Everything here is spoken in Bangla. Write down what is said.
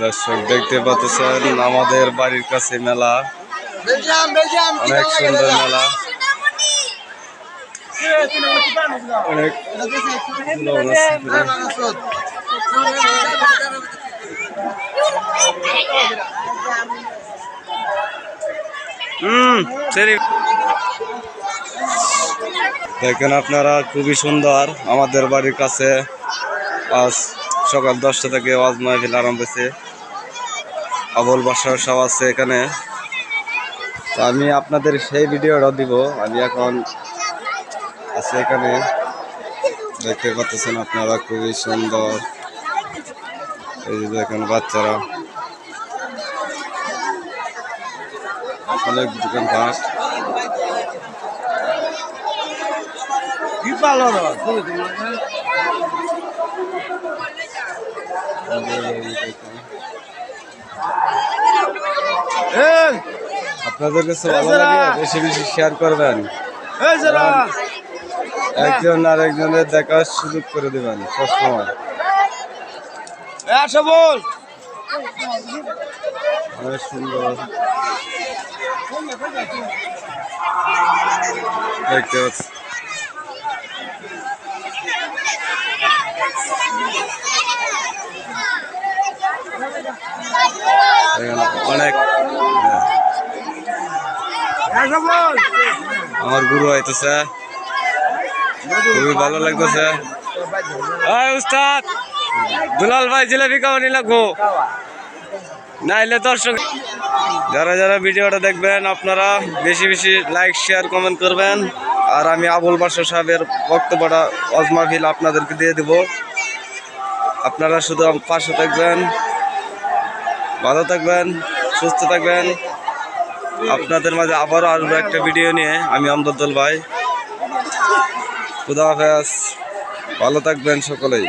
দর্শক দেখতে পাচ্ছেন আমাদের বাড়ির কাছে মেলা। অনেক সুন্দর মেলা। অনেক। হুম সরি। দেখেন আপনারা খুবই সুন্দর আমাদের বাড়ির কাছে। আজ সকাল দশটা থেকে ওয়াজ মাহফিল আরম্ভ হয়েছে। আবুল বাসার সব আছে এখানে। তো আমি আপনাদের সেই ভিডিওটা দিব। আমি এখন আছে এখানে। দেখতে পাচ্ছেন আপনারা খুবই সুন্দর। এই যে দেখেন বাচ্চারা। অনেক দোকান ঘাট আপনাদের কাছে ভালো লাগে বেশি বেশি শেয়ার করবেন। একজন আর একজনের দেখার সুযোগ করে দেবেন সবসময়। অনেক সুন্দর। দেখতে পাচ্ছি। অনেক হ্যাঁ, আমার গুরু হইতেছে খুবই ভালো লাগতেছে। দুলাল ভাই জিলাপি খাওয়ানি লাগবো। নাইলে দর্শক যারা যারা ভিডিওটা দেখবেন আপনারা বেশি বেশি লাইক শেয়ার কমেন্ট করবেন। আর আমি আবুল বাসা সাহেবের বক্তব্যটা অজমাফিল আপনাদেরকে দিয়ে দেব। আপনারা শুধু পাশে থাকবেন। ভালো থাকবেন, সুস্থ থাকবেন। আপনাদের মাঝে আবারও আসব একটা ভিডিও নিয়ে, আমি আমদুল ভাই। খুদা হাফেজ। ভালো থাকবেন সকলেই।